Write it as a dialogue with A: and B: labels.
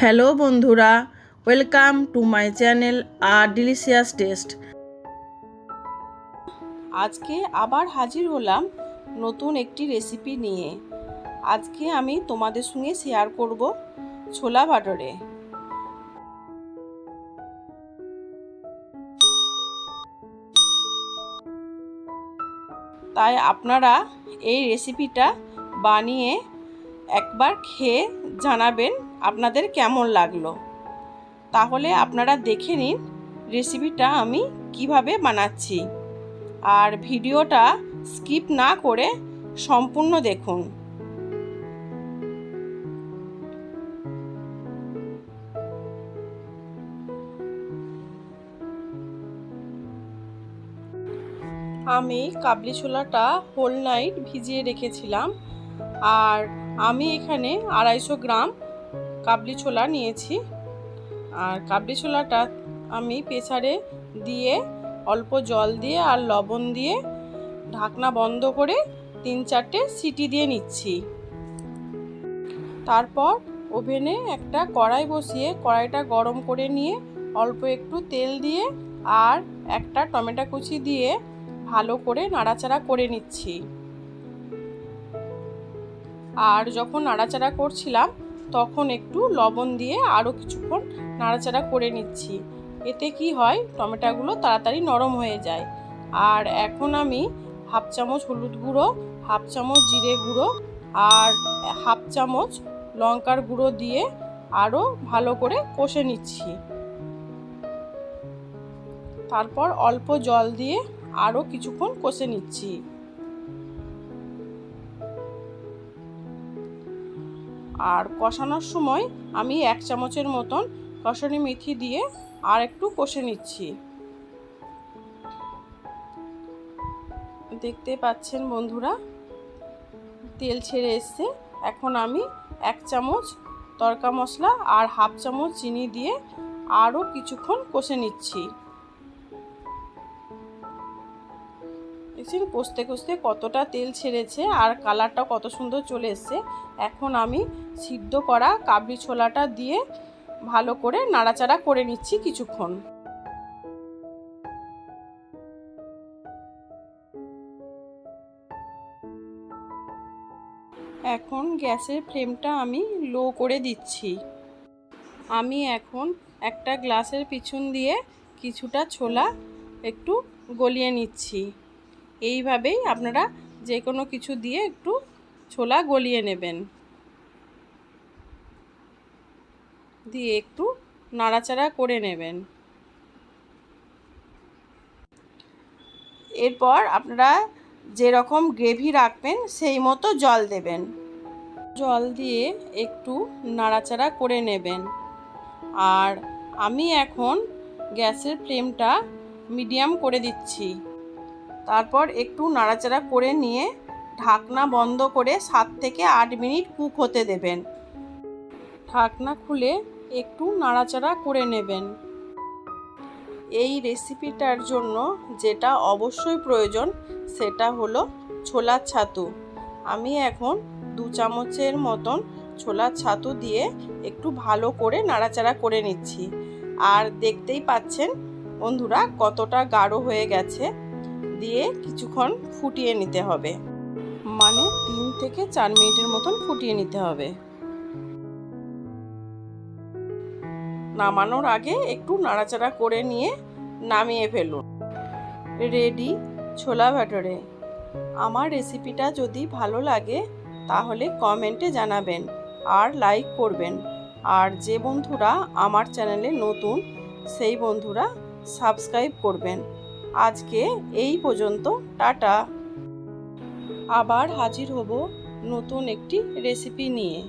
A: Hello বন্ধুরা, welcome to my channel আর delicious taste. আজকে আবার হাজির হলাম নতুন একটি রেসিপি নিয়ে। আজকে আমি তোমাদের সঙ্গে শেয়ার করব ছোলা ভাটরে। তাই আপনারা এই রেসিপিটা বানিয়ে একবার খেয়ে জানাবেন আপনাদের কেমন লাগল? তাহলে আপনারা দেখে নিন রেসিপিটা আমি কীভাবে বানাচ্ছি। আর ভিডিওটা স্কিপ না করে সম্পূর্ণ দেখুন। আমি কাবলি ছোলাটা হোল নাইট ভিজিয়ে রেখেছিলাম। আর আমি এখানে আড়াইশো গ্রাম কাবলি ছোলা নিয়েছি। আর কাবলি ছোলাটা আমি প্রেসারে দিয়ে অল্প জল দিয়ে আর লবণ দিয়ে ঢাকনা বন্ধ করে তিন চারটে সিটি দিয়ে নিচ্ছি। তারপর ওভেনে একটা কড়াই বসিয়ে কড়াইটা গরম করে নিয়ে অল্প একটু তেল দিয়ে আর একটা টমেটো কুচি দিয়ে ভালো করে নাড়াচাড়া করে নিচ্ছি। আর যখন নাড়াচাড়া করছিলাম তখন একটু লবণ দিয়ে আরও কিছুক্ষণ নাড়াচাড়া করে নিচ্ছি। এতে কি হয়, টমেটোগুলো তাড়াতাড়ি নরম হয়ে যায়। আর এখন আমি হাফ চামচ হলুদ গুঁড়ো, হাফ চামচ জিরে গুঁড়ো আর হাফ চামচ লঙ্কার গুঁড়ো দিয়ে আরও ভালো করে কষে নিচ্ছি। তারপর অল্প জল দিয়ে আরও কিছুক্ষণ কষে নিচ্ছি। আর কষানোর সময় আমি এক চামচের মতন কষানি মেথি দিয়ে আর একটু কষে নিচ্ছি। দেখতে পাচ্ছেন বন্ধুরা, তেল ছেড়ে এসছে। এখন আমি এক চামচ তরকা মশলা আর হাফ চামচ চিনি দিয়ে আরও কিছুক্ষণ কষে নিচ্ছি। দেখছেন, কষতে কষতে কতটা তেল ছেড়েছে আর কালারটা কত সুন্দর চলে এসছে। এখন আমি সিদ্ধ করা কাবলি ছোলাটা দিয়ে ভালো করে নাড়াচাড়া করে নিচ্ছি কিছুক্ষণ। এখন গ্যাসের ফ্লেমটা আমি লো করে দিচ্ছি। আমি এখন একটা গ্লাসের পিছন দিয়ে কিছুটা ছোলা একটু গলিয়ে নিচ্ছি। এইভাবেই আপনারা যে কোনো কিছু দিয়ে একটু ছোলা গলিয়ে নেবেন। দিয়ে একটু নাড়াচাড়া করে নেবেন। এরপর আপনারা যেরকম গ্রেভি রাখবেন, সেই মতো জল দেবেন। জল দিয়ে একটু নাড়াচাড়া করে নেবেন। আর আমি এখন গ্যাসের ফ্লেমটা মিডিয়াম করে দিচ্ছি। তারপর একটু নাড়াচাড়া করে নিয়ে ঢাকনা বন্ধ করে সাত থেকে আট মিনিট কুক হতে দেবেন। ঢাকনা খুলে একটু নাড়াচাড়া করে নেবেন। এই রেসিপিটার জন্য যেটা অবশ্যই প্রয়োজন সেটা হলো ছোলার ছাতু। আমি এখন দু চামচের মতন ছোলার ছাতু দিয়ে একটু ভালো করে নাড়াচাড়া করে নিচ্ছি। আর দেখতেই পাচ্ছেন বন্ধুরা কতটা গাঢ় হয়ে গেছে। দিয়ে কিছুক্ষণ ফুটিয়ে নিতে হবে। মানে তিন থেকে চার মিনিটের মতন ফুটিয়ে নিতে হবে। নামানোর আগে একটু নাড়াচাড়া করে নিয়ে নামিয়ে ফেলুন। রেডি, ছোলা ভাটরে। আমার রেসিপিটা যদি ভালো লাগে, তাহলে কমেন্টে জানাবেন আর লাইক করবেন। আর যে বন্ধুরা আমার চ্যানেলে নতুন, সেই বন্ধুরা সাবস্ক্রাইব করবেন। আজকে এই পর্যন্ত টাটা। আবার হাজির হব নতুন একটি রেসিপি নিয়ে।